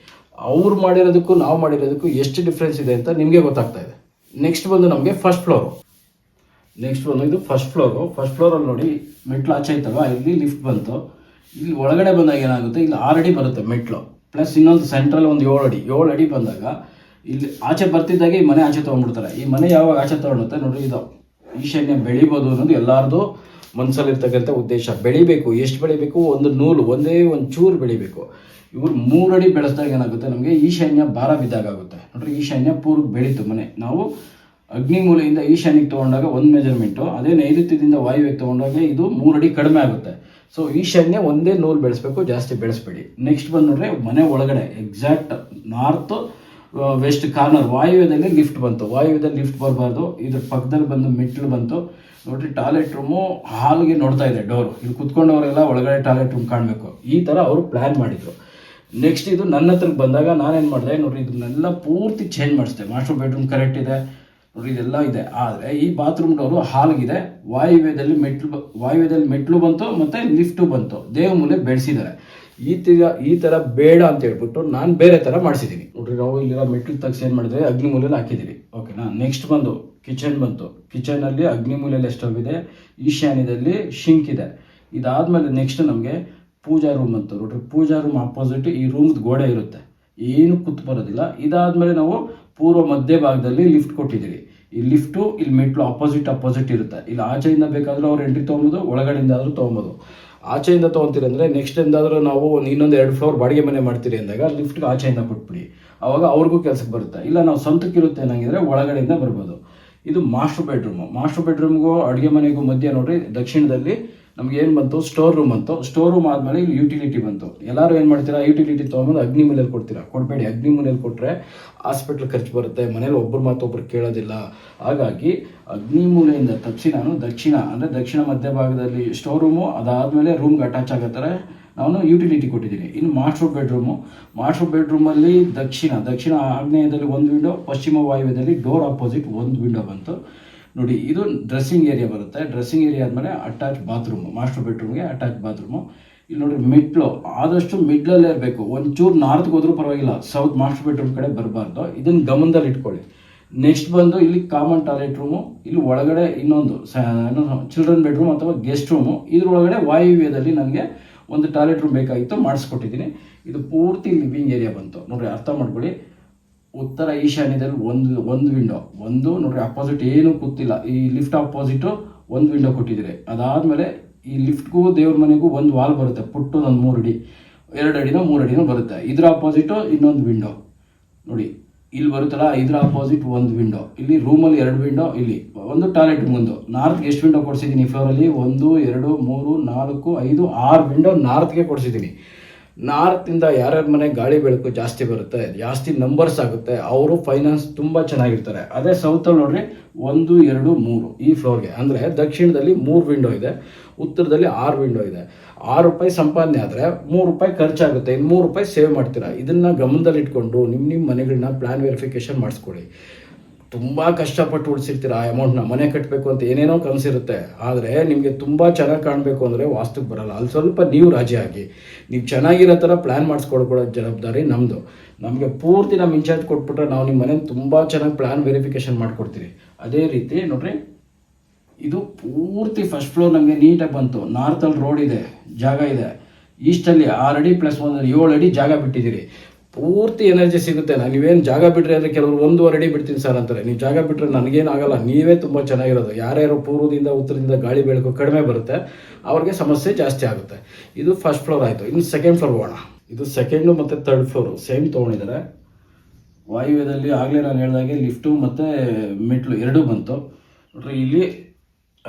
S1: ಅವ್ರು ಮಾಡಿರೋದಕ್ಕೂ ನಾವು ಮಾಡಿರೋದಕ್ಕೂ ಎಷ್ಟು ಡಿಫ್ರೆನ್ಸ್ ಇದೆ ಅಂತ ನಿಮಗೆ ಗೊತ್ತಾಗ್ತಾ ಇದೆ. ನೆಕ್ಸ್ಟ್ ಬಂದು ನಮಗೆ ಫಸ್ಟ್ ಫ್ಲೋರು ನೆಕ್ಸ್ಟ್ ಬಂದು ಇದು ಫಸ್ಟ್ ಫ್ಲೋರು ಫಸ್ಟ್ ಫ್ಲೋರಲ್ಲಿ ನೋಡಿ ಮೆಟ್ಲು ಆಚೆ ಐತಲ್ವ ಇಲ್ಲಿ ಲಿಫ್ಟ್ ಬಂತು. ಇಲ್ಲಿ ಒಳಗಡೆ ಬಂದಾಗ ಏನಾಗುತ್ತೆ? ಇಲ್ಲಿ ಆರು ಅಡಿ ಬರುತ್ತೆ ಮೆಟ್ಲು. ಪ್ಲಸ್ ಇನ್ನೊಂದು ಸೆಂಟ್ರಲ್ ಒಂದು ಏಳು ಅಡಿ. ಏಳು ಅಡಿ ಬಂದಾಗ ಇಲ್ಲಿ ಆಚೆ ಬರ್ತಿದ್ದಾಗ ಈ ಮನೆ ಆಚೆ ತೊಗೊಂಡ್ಬಿಡ್ತಾರೆ. ಈ ಮನೆ ಯಾವಾಗ ಆಚೆ ತೊಗೊಂಡುತ್ತೆ ನೋಡಿ ಇದು. ಈಶಾನ್ಯ ಬೆಳಿಬೋದು ಅನ್ನೋದು ಎಲ್ಲರದು ಮನಸ್ಸಲ್ಲಿರ್ತಕ್ಕಂಥ ಉದ್ದೇಶ. ಬೆಳಿಬೇಕು. ಎಷ್ಟು ಬೆಳಿಬೇಕು? ಒಂದು ನೂಲು. ಒಂದೇ ಒಂದು ಚೂರು ಬೆಳಿಬೇಕು. ಇವರು ಮೂರಡಿ ಬೆಳೆಸಿದಾಗ ಏನಾಗುತ್ತೆ? ನಮಗೆ ಈಶಾನ್ಯ ಭಾರ ಬಿದ್ದಾಗ ಆಗುತ್ತೆ. ನೋಡ್ರಿ ಈಶಾನ್ಯ ಪೂರ್ವ ಬೆಳೀತು ಮನೆ. ನಾವು ಅಗ್ನಿ ಮೂಲೆಯಿಂದ ಈಶಾನ್ಯಕ್ಕೆ ತಗೊಂಡಾಗ ಒಂದು ಮೆಜರ್ಮೆಂಟು ಅದೇ ನೈಋತ್ಯದಿಂದ ವಾಯುವ್ಯಕ್ಕೆ ತಗೊಂಡಾಗ ಇದು ಮೂರಡಿ ಕಡಿಮೆ ಆಗುತ್ತೆ. ಸೊ ಈಶಾನ್ಯ ಒಂದೇ ನೂಲು ಬೆಳೆಸ್ಬೇಕು, ಜಾಸ್ತಿ ಬೆಳೆಸ್ಬೇಡಿ. ನೆಕ್ಸ್ಟ್ ಬಂದು ನೋಡ್ರೆ ಮನೆ ಒಳಗಡೆ ಎಕ್ಸಾಕ್ಟ್ ನಾರ್ತ್ ವೆಸ್ಟ್ ಕಾರ್ನರ್ ವಾಯುವ್ಯದಲ್ಲಿ ಲಿಫ್ಟ್ ಬಂತು. ವಾಯುವ್ಯದಲ್ಲಿ ಲಿಫ್ಟ್ ಬರಬಾರ್ದು. ಇದ್ರ ಪಕ್ಕದಲ್ಲಿ ಬಂದು ಮೆಟ್ಲು ಬಂತು. ನೋಡ್ರಿ ಟಾಯ್ಲೆಟ್ ರೂಮು ಹಾಲ್ಗೆ ನೋಡ್ತಾ ಇದೆ ಡೋರು ಇಲ್ಲಿ ಕುತ್ಕೊಂಡವರೆಲ್ಲ ಒಳಗಡೆ ಟಾಯ್ಲೆಟ್ ರೂಮ್ ಕಾಣಬೇಕು. ಈ ಥರ ಅವರು ಪ್ಲ್ಯಾನ್ ಮಾಡಿದರು. ನೆಕ್ಸ್ಟ್ ಇದು ನನ್ನ ಹತ್ರಕ್ಕೆ ಬಂದಾಗ ನಾನೇನು ಮಾಡಿದೆ, ನೋಡ್ರಿ, ಇದನ್ನೆಲ್ಲ ಪೂರ್ತಿ ಚೇಂಜ್ ಮಾಡಿಸಿದೆ. ಮಾಸ್ಟರ್ ಬೆಡ್ರೂಮ್ ಕರೆಕ್ಟ್ ಇದೆ. ಇದೆಲ್ಲ ಇದೆ. ಆದರೆ ಈ ಬಾತ್ರೂಮ್ ಡೋರು ಹಾಲ್ಗಿದೆ ವಾಯುವ್ಯದಲ್ಲಿ ಮೆಟ್ಲು ವಾಯುವ್ಯದಲ್ಲಿ ಮೆಟ್ಲು ಬಂತು ಮತ್ತು ಲಿಫ್ಟು ಬಂತು. ದೇವಮೂಲೆ ಬೆಳೆಸಿದ್ದಾರೆ. ಈ ತರ ಈ ಥರ ಬೇಡ ಅಂತ ಹೇಳ್ಬಿಟ್ಟು ನಾನು ಬೇರೆ ಥರ ಮಾಡಿಸಿದ್ದೀನಿ ನೋಡ್ರಿ, ನಾವು ಇಲ್ಲಿರೋ ಮೆಟ್ಲು ತಗ್ಸಿ ಏನು ಮಾಡಿದ್ರೆ ಅಗ್ನಿ ಮೂಲೆಯಲ್ಲಿ ಹಾಕಿದ್ದೀವಿ ಓಕೆನಾ ನೆಕ್ಸ್ಟ್ ಬಂದು ಕಿಚನ್ ಬಂತು. ಕಿಚನಲ್ಲಿ ಅಗ್ನಿಮೂಲೆಯಲ್ಲಿ ಸ್ಟವ್ ಇದೆ? ಈಶಾನ್ಯದಲ್ಲಿ ಶಿಂಕ್ ಇದೆ. ಇದಾದ್ಮೇಲೆ ನೆಕ್ಸ್ಟ್ ನಮಗೆ ಪೂಜಾ ರೂಮ್ ಅಂತ ನೋಡ್ರಿ, ಪೂಜಾ ರೂಮ್ ಅಪೋಸಿಟ್ ಈ ರೂಮ್ದು ಗೋಡೆ ಇರುತ್ತೆ. ಏನು ಕೂತ್ ಬರೋದಿಲ್ಲ ಇದಾದ್ಮೇಲೆ ನಾವು ಪೂರ್ವ ಮಧ್ಯ ಭಾಗದಲ್ಲಿ ಲಿಫ್ಟ್ ಕೊಟ್ಟಿದ್ದೀವಿ ಈ ಲಿಫ್ಟು ಇಲ್ಲಿ ಮೆಟ್ಲು ಅಪೋಸಿಟ್ ಅಪೋಸಿಟ್ ಇರುತ್ತೆ. ಇಲ್ಲಿ ಆಚೆಯಿಂದ ಬೇಕಾದರೂ ಅವ್ರು ಎಂಟ್ರಿ ತೊಗೊಬೋದು ಒಳಗಡೆಯಿಂದ ಆದರೂ ತೊಗೊಬೋದು. ಆಚೆಯಿಂದ ತೊಗೊತೀರಿ ಅಂದರೆ ನೆಕ್ಸ್ಟ್ ಎಂದಾದರೂ ನಾವು ಒಂದು ಇನ್ನೊಂದು ಎರಡು ಫ್ಲೋರ್ ಬಾಡಿಗೆ ಮನೆ ಮಾಡ್ತೀರಿ ಅಂದಾಗ ಲಿಫ್ಟ್ಗೆ ಆಚೆಯಿಂದ ಕೊಟ್ಬಿಡಿ. ಅವಾಗ ಅವ್ರಿಗೂ ಕೆಲಸಕ್ಕೆ ಬರುತ್ತೆ. ಇಲ್ಲ ನಾವು ಸ್ವಂತಕ್ಕಿರುತ್ತೆ ಏನಾಗಿದ್ರೆ ಒಳಗಡೆಯಿಂದ ಬರ್ಬೋದು. ಇದು ಮಾಸ್ಟರ್ ಬೆಡ್ರೂಮು ಮಾಸ್ಟರ್ ಬೆಡ್ರೂಮ್ಗೂ ಅಡುಗೆ ಮನೆಗೂ ಮಧ್ಯೆ ನೋಡಿರಿ, ದಕ್ಷಿಣದಲ್ಲಿ ನಮ್ಗೆ ಏನು ಬಂತು? ಸ್ಟೋರ್ ರೂಮ್ ಅಂತ ಸ್ಟೋರ್ ರೂಮ್ ಆದಮೇಲೆ ಇಲ್ಲಿ ಯುಟಿಲಿಟಿ ಬಂತು. ಎಲ್ಲರೂ ಏನು ಮಾಡ್ತೀರಾ? ಯುಟಿಲಿಟಿ ತೊಗೊಂಬಂದು ಅಗ್ನಿ ಮೂಲೆಯಲ್ಲಿ ಕೊಡ್ತೀರಾ? ಕೊಡಬೇಡಿ. ಅಗ್ನಿ ಮೂಲೆಯಲ್ಲಿ ಕೊಟ್ಟರೆ ಹಾಸ್ಪಿಟ್ಲ್ ಖರ್ಚು ಬರುತ್ತೆ. ಮನೇಲಿ ಒಬ್ಬರು ಕೇಳೋದಿಲ್ಲ. ಹಾಗಾಗಿ ಅಗ್ನಿ ಮೂಲೆಯಿಂದ ತಕ್ಷಣ ದಕ್ಷಿಣ, ಅಂದರೆ ದಕ್ಷಿಣ ಮಧ್ಯ ಭಾಗದಲ್ಲಿ ಸ್ಟೋರ್ ರೂಮು ಅದಾದಮೇಲೆ ರೂಮ್ಗೆ ಅಟ್ಯಾಚ್ ಆಗೋ ನಾನು ಯುಟಿಲಿಟಿ ಕೊಟ್ಟಿದ್ದೀನಿ. ಇನ್ನು ಮಾಸ್ಟರ್ ಬೆಡ್ರೂಮು ಮಾಸ್ಟರ್ ಬೆಡ್ರೂಮಲ್ಲಿ ದಕ್ಷಿಣ ದಕ್ಷಿಣ ಆಗ್ನೇಯದಲ್ಲಿ ಒಂದು ವಿಂಡೋ ಪಶ್ಚಿಮ ವಾಯುವ್ಯದಲ್ಲಿ ಡೋರ್ ಆಪೋಸಿಟ್ ಒಂದು ವಿಂಡೋ ಬಂತು. ನೋಡಿ, ಇದು ಡ್ರೆಸ್ಸಿಂಗ್ ಏರಿಯಾ ಬರುತ್ತೆ. ಡ್ರೆಸ್ಸಿಂಗ್ ಏರಿಯಾ ಆದಮೇಲೆ ಅಟ್ಯಾಚ್ ಬಾತ್ರೂಮ್ ಮಾಸ್ಟರ್ ಬೆಡ್ರೂಮ್ಗೆ ಅಟ್ಯಾಚ್ ಬಾತ್ರೂಮು ಇಲ್ಲಿ ನೋಡಿ ಮಿಡ್ಲು ಆದಷ್ಟು ಮಿಡ್ಲಲ್ಲೇ ಇರಬೇಕು. ಒಂಚೂರು ನಾರ್ತ್ಗೆ ಹೋದ್ರೂ ಪರವಾಗಿಲ್ಲ. ಸೌತ್ ಮಾಸ್ಟರ್ ಬೆಡ್ರೂಮ್ ಕಡೆ ಬರಬಾರ್ದು. ಇದನ್ನು ಗಮನದಲ್ಲಿ ಇಟ್ಕೊಳ್ಳಿ. ನೆಕ್ಸ್ಟ್ ಬಂದು ಇಲ್ಲಿ ಕಾಮನ್ ಟಾಯ್ಲೆಟ್ ರೂಮು ಇಲ್ಲಿ ಒಳಗಡೆ ಇನ್ನೊಂದು ಚಿಲ್ಡ್ರನ್ ಬೆಡ್ರೂಮ್ ಅಥವಾ ಗೆಸ್ಟ್ ರೂಮು ಇದ್ರೊಳಗಡೆ ವಾಯುವ್ಯದಲ್ಲಿ ನನಗೆ ಒಂದು ಟಾಯ್ಲೆಟ್ ರೂಮ್ ಬೇಕಾಗಿತ್ತು, ಮಾಡಿಸ್ಕೊಟ್ಟಿದ್ದೀನಿ. ಇದು ಪೂರ್ತಿ ಲಿವಿಂಗ್ ಏರಿಯಾ ಬಂತು. ನೋಡಿ ಅರ್ಥ ಮಾಡ್ಕೊಳ್ಳಿ. ಉತ್ತರ ಈಶಾನ್ಯದಲ್ಲಿ ಒಂದು ಒಂದು ವಿಂಡೋ ಒಂದು, ನೋಡ್ರಿ ಅಪೋಸಿಟ್ ಏನು ಕೂತಿಲ್ಲ. ಈ ಲಿಫ್ಟ್ ಅಪೋಸಿಟು ಒಂದು ವಿಂಡೋ ಕೊಟ್ಟಿದ್ದೀರಿ. ಅದಾದಮೇಲೆ ಈ ಲಿಫ್ಟ್ಗೂ ದೇವ್ರ ಮನೆಗೂ ಒಂದು ವಾಲ್ ಬರುತ್ತೆ. ಪುಟ್ಟು ಒಂದು ಮೂರು ಅಡಿ. ಎರಡು ಅಡಿನೋ, ಮೂರು ಅಡಿನೋ ಬರುತ್ತೆ. ಇದ್ರ ಅಪೋಸಿಟು ಇನ್ನೊಂದು ವಿಂಡೋ ನೋಡಿ, ಇಲ್ಲಿ ಬರುತ್ತಲ್ಲ, ಇದ್ರ ಅಪೋಸಿಟ್ ಒಂದು ವಿಂಡೋ ಇಲ್ಲಿ ರೂಮಲ್ಲಿ ಎರಡು ವಿಂಡೋ ಇಲ್ಲಿ ಒಂದು ಟಾಯ್ಲೆಟ್ ಮುಂದು. ನಾರ್ತ್ಗೆ ಎಷ್ಟು ವಿಂಡೋ ಕೊಡಿಸಿದ್ದೀನಿ ಫ್ಲೋರಲ್ಲಿ ಒಂದು, ಎರಡು, ಮೂರು, ನಾಲ್ಕು, ಐದು, ಆರು ವಿಂಡೋ ನಾರ್ತ್ಗೆ ಕೊಡಿಸಿದ್ದೀನಿ. ನಾರ್ತಿಂದ ಯಾರ್ಯಾರ ಮನೆ ಗಾಳಿ ಬೆಳಕು ಜಾಸ್ತಿ ಬರುತ್ತೆ, ಜಾಸ್ತಿ ನಂಬರ್ಸ್ ಆಗುತ್ತೆ, ಅವರು ಫೈನಾನ್ಸ್ ತುಂಬ ಚೆನ್ನಾಗಿರ್ತಾರೆ. ಅದೇ ಸೌತಲ್ಲಿ ನೋಡ್ರಿ ಒಂದು, ಎರಡು, ಮೂರು ಈ ಫ್ಲೋರ್ಗೆ ಅಂದರೆ ದಕ್ಷಿಣದಲ್ಲಿ ಮೂರು ವಿಂಡೋ ಇದೆ, ಉತ್ತರದಲ್ಲಿ ಆರು ವಿಂಡೋ ಇದೆ. ಆರು ರೂಪಾಯಿ ಸಂಪಾದನೆ ಆದರೆ ಮೂರು ರೂಪಾಯಿ ಖರ್ಚಾಗುತ್ತೆ, ಇನ್ನು ಮೂರು ರೂಪಾಯಿ ಸೇವ್ ಮಾಡ್ತೀರಾ. ಇದನ್ನು ಗಮನದಲ್ಲಿಟ್ಕೊಂಡು ನಿಮ್ಮ ನಿಮ್ಮ ಮನೆಗಳನ್ನ ಪ್ಲ್ಯಾನ್ ವೆರಿಫಿಕೇಷನ್ ಮಾಡಿಸ್ಕೊಳ್ಳಿ. ತುಂಬ ಕಷ್ಟಪಟ್ಟು ಉಳಿಸಿರ್ತೀರ ಆ ಅಮೌಂಟ್ನ ಮನೆ ಕಟ್ಟಬೇಕು ಅಂತ ಏನೇನೋ ಕನಸಿರುತ್ತೆ ಆದರೆ ನಿಮಗೆ ತುಂಬ ಚೆನ್ನಾಗಿ ಕಾಣಬೇಕು ಅಂದರೆ ವಾಸ್ತುಕ್ಕೆ ಬರಲ್ಲ. ಅಲ್ಲಿ ಸ್ವಲ್ಪ ನೀವು ರಾಜಿ ಆಗಿ. ನೀವು ಚೆನ್ನಾಗಿರೋ ಥರ ಪ್ಲ್ಯಾನ್ ಮಾಡಿಸ್ಕೊಳ್ಕೊಳ್ಳೋ ಜವಾಬ್ದಾರಿ ನಮ್ಮದು ನಮಗೆ ಪೂರ್ತಿ ನಮ್ಮ ಇನ್ಚಾರ್ಜ್ ಕೊಟ್ಬಿಟ್ರೆ ನಾವು ನಿಮ್ಮ ಮನೆ ತುಂಬ ಚೆನ್ನಾಗಿ ಪ್ಲ್ಯಾನ್ ವೆರಿಫಿಕೇಶನ್ ಮಾಡಿಕೊಡ್ತೀವಿ ಅದೇ ರೀತಿ ನೋಡ್ರಿ, ಇದು ಪೂರ್ತಿ ಫಸ್ಟ್ ಫ್ಲೋರ್ ನಮಗೆ ನೀಟಾಗಿ ಬಂತು. ನಾರ್ತಲ್ಲಿ ರೋಡ್ ಇದೆ, ಜಾಗ ಇದೆ. ಈಸ್ಟಲ್ಲಿ ಆರು ಅಡಿ ಪ್ಲಸ್ ಒಂದು ಏಳು ಅಡಿ ಜಾಗ ಬಿಟ್ಟಿದ್ದೀರಿ. ಪೂರ್ತಿ ಎನರ್ಜಿ ಸಿಗುತ್ತೆ. ನಾನು ನೀವೇನು ಜಾಗ ಬಿಟ್ರೆ ಅಂದರೆ ಕೆಲವರು ಒಂದೂವರೆ ಅಡಿ ಬಿಡ್ತೀನಿ ಸರ್ ಅಂತಾರೆ. ನೀವು ಜಾಗ ಬಿಟ್ಟರೆ ನನಗೇನಾಗಲ್ಲ. ನೀವೇ ತುಂಬ ಚೆನ್ನಾಗಿರೋದು. ಯಾರ್ಯಾರು ಪೂರ್ವದಿಂದ, ಉತ್ತರದಿಂದ ಗಾಳಿ ಬೆಳಕು ಕಡಿಮೆ ಬರುತ್ತೆ. ಅವ್ರಿಗೆ ಸಮಸ್ಯೆ ಜಾಸ್ತಿ ಆಗುತ್ತೆ. ಇದು ಫಸ್ಟ್ ಫ್ಲೋರ್ ಆಯಿತು. ಇನ್ನು ಸೆಕೆಂಡ್ ಫ್ಲೋರ್ ಹೋಗೋಣ. ಇದು ಸೆಕೆಂಡು ಮತ್ತು ತರ್ಡ್ ಫ್ಲೋರು ಸೇಮ್ ತೊಗೊಂಡಿದ್ದಾರೆ. ವಾಯುವ್ಯದಲ್ಲಿ ಆಗಲೇ ನಾನು ಹೇಳಿದಾಗೆ ಲಿಫ್ಟು ಮತ್ತು ಮೆಟ್ಲು ಎರಡೂ ಬಂತು. ನೋಡ್ರಿ, ಇಲ್ಲಿ